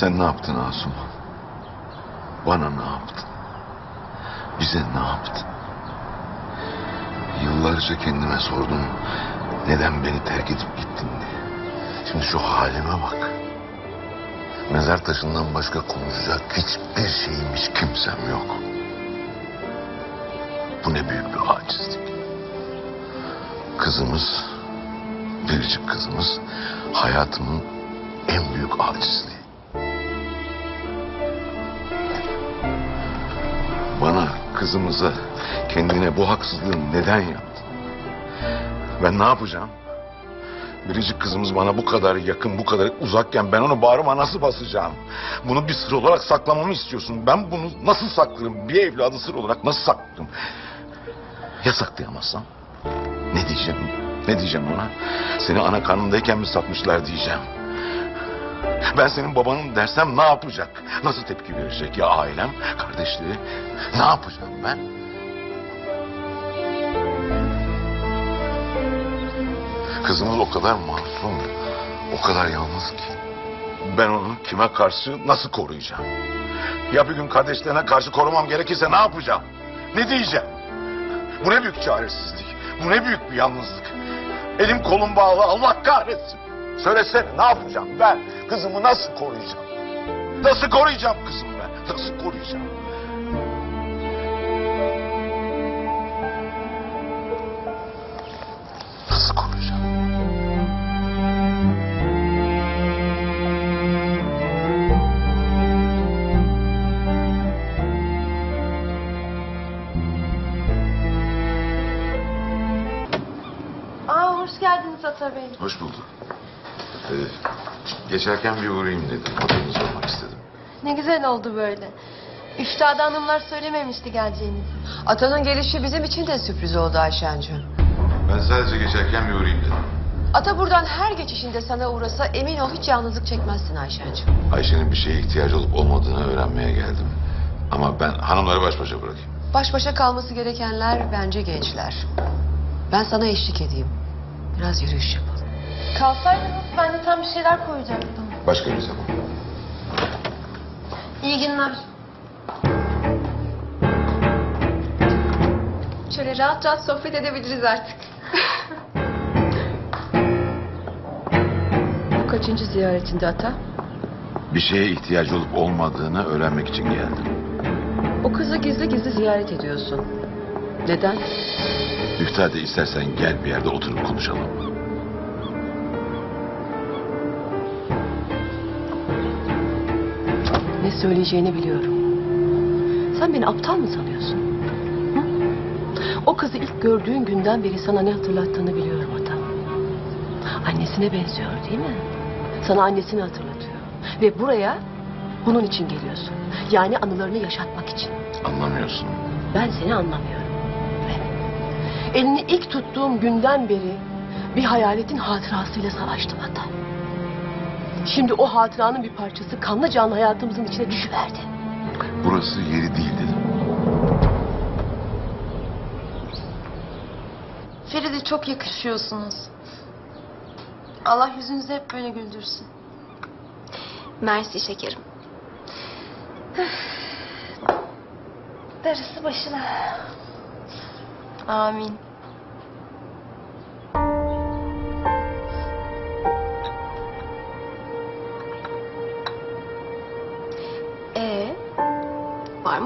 Sen ne yaptın Asum? Bana ne yaptın? Bize ne yaptın? Yıllarca kendime sordum. Neden beni terk edip gittin diye. Şimdi şu halime bak. Mezar taşından başka konuşacak hiçbir şeymiş kimsem yok. Bu ne büyük bir acizlik. Kızımız, biricik kızımız hayatımın en büyük acizliği. Bana, kızımıza, kendine bu haksızlığı neden yaptın? Ben ne yapacağım? Biricik kızımız bana bu kadar yakın, bu kadar uzakken ben onu bağrıma nasıl basacağım? Bunu bir sır olarak saklamamı istiyorsun. Ben bunu nasıl saklarım? Bir evladı sır olarak nasıl saklarım? Ya saklayamazsam? Ne diyeceğim? Ne diyeceğim ona? Seni ana karnındayken mi satmışlar diyeceğim. Ben senin babanın dersem ne yapacak? Nasıl tepki verecek ya ailem, kardeşleri? Ne yapacağım ben? Kızımız o kadar masum, o kadar yalnız ki. Ben onu kime karşı nasıl koruyacağım? Ya bir gün kardeşlerine karşı korumam gerekirse ne yapacağım? Ne diyeceğim? Bu ne büyük çaresizlik. Bu ne büyük bir yalnızlık. Elim kolum bağlı Allah kahretsin. Söylesene ne yapacağım ben? Kızımı nasıl koruyacağım? Nasıl koruyacağım kızımı ben? Nasıl koruyacağım? Nasıl koruyacağım? Aa hoş geldiniz Ata Bey. Hoş bulduk. Ee, geçerken bir uğrayayım dedim. Adınızı sormak istedim. Ne güzel oldu böyle. Üftade hanımlar söylememişti geleceğinizi. Atanın gelişi bizim için de sürpriz oldu Ayşen'cığım. Ben sadece geçerken bir uğrayayım dedim. Ata buradan her geçişinde sana uğrasa emin ol hiç yalnızlık çekmezsin Ayşen'cığım. Ayşe'nin bir şeye ihtiyacı olup olmadığını öğrenmeye geldim. Ama ben hanımları baş başa bırakayım. Baş başa kalması gerekenler bence gençler. Ben sana eşlik edeyim. Biraz yürüyüş yapalım. Kalsaydınız ben de tam bir şeyler koyacaktım. Başka bir zaman. İyi günler. Şöyle rahat rahat sohbet edebiliriz artık. Bu kaçıncı ziyaretinde Ata? Bir şeye ihtiyacı olup olmadığını öğrenmek için geldim. O kızı gizli gizli ziyaret ediyorsun. Neden? Üftade istersen gel bir yerde oturup konuşalım. Ne söyleyeceğini biliyorum. Sen beni aptal mı sanıyorsun? Hı? O kızı ilk gördüğün günden beri sana ne hatırlattığını biliyorum Ata. Annesine benziyor değil mi? Sana annesini hatırlatıyor. Ve buraya bunun için geliyorsun. Yani anılarını yaşatmak için. Anlamıyorsun. Ben seni anlamıyorum. Evet. Elini ilk tuttuğum günden beri bir hayaletin hatırasıyla savaştım Ata. Şimdi o hatıranın bir parçası kanlı canlı hayatımızın içine düşüverdi. Burası yeri değil dedim. Feride çok yakışıyorsunuz. Allah yüzünüzü hep böyle güldürsün. Mersi şekerim. Darısı başına. Amin.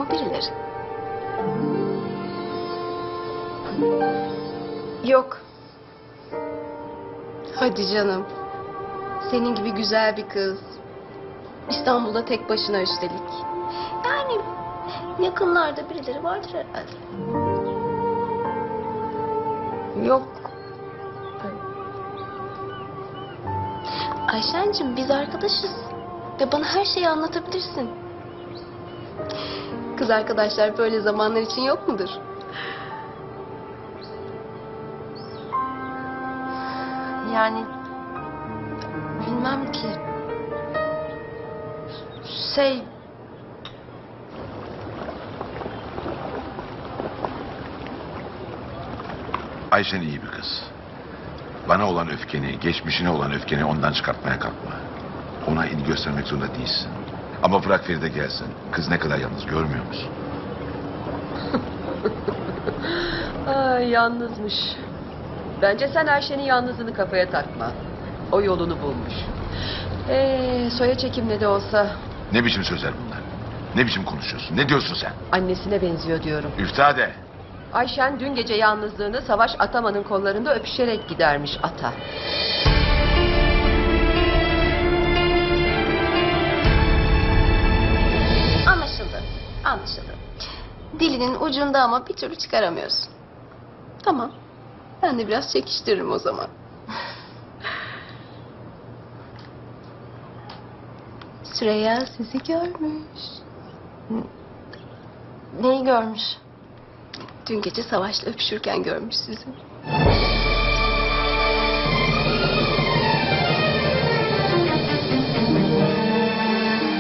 Mı birileri? Yok. Hadi canım. Senin gibi güzel bir kız. İstanbul'da tek başına üstelik. Yani yakınlarda birileri vardır herhalde. Yok. Ayşen'cim biz arkadaşız. Ve bana her şeyi anlatabilirsin. Kız arkadaşlar böyle zamanlar için yok mudur? Yani bilmem ki. Şey Ayşen iyi bir kız. Bana olan öfkeni, geçmişine olan öfkeni ondan çıkartmaya kalkma. Ona ilgi göstermek zorunda değilsin. Ama bırak Feride gelsin. Kız ne kadar yalnız görmüyor musun? Ay yalnızmış. Bence sen Ayşe'nin yalnızlığını kafaya takma. O yolunu bulmuş. Ee, soya çekimle de olsa Ne biçim sözler bunlar? Ne biçim konuşuyorsun? Ne diyorsun sen? annesine benziyor diyorum. Üftade. de. Ayşen dün gece yalnızlığını Savaş Ataman'ın kollarında öpüşerek gidermiş ata. Anlaşıldı. Dilinin ucunda ama bir türlü çıkaramıyorsun. Tamam. Ben de biraz çekiştiririm o zaman. Süreyya sizi görmüş. Neyi görmüş? Dün gece Savaş'la öpüşürken görmüş sizi.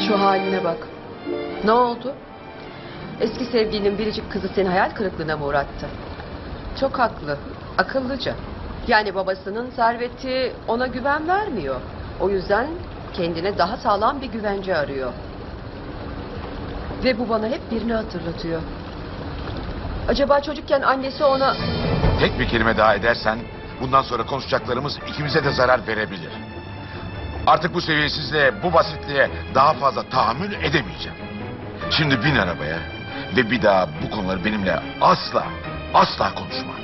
Şu haline bak. Ne oldu? Eski sevgilinin biricik kızı seni hayal kırıklığına mı uğrattı? Çok haklı. Akıllıca. Yani babasının serveti ona güven vermiyor. O yüzden kendine daha sağlam bir güvence arıyor. Ve bu bana hep birini hatırlatıyor. Acaba çocukken annesi ona... Tek bir kelime daha edersen bundan sonra konuşacaklarımız ikimize de zarar verebilir. Artık bu seviyesizliğe, bu basitliğe daha fazla tahammül edemeyeceğim. Şimdi bin arabaya ve bir daha bu konuları benimle asla, asla konuşma.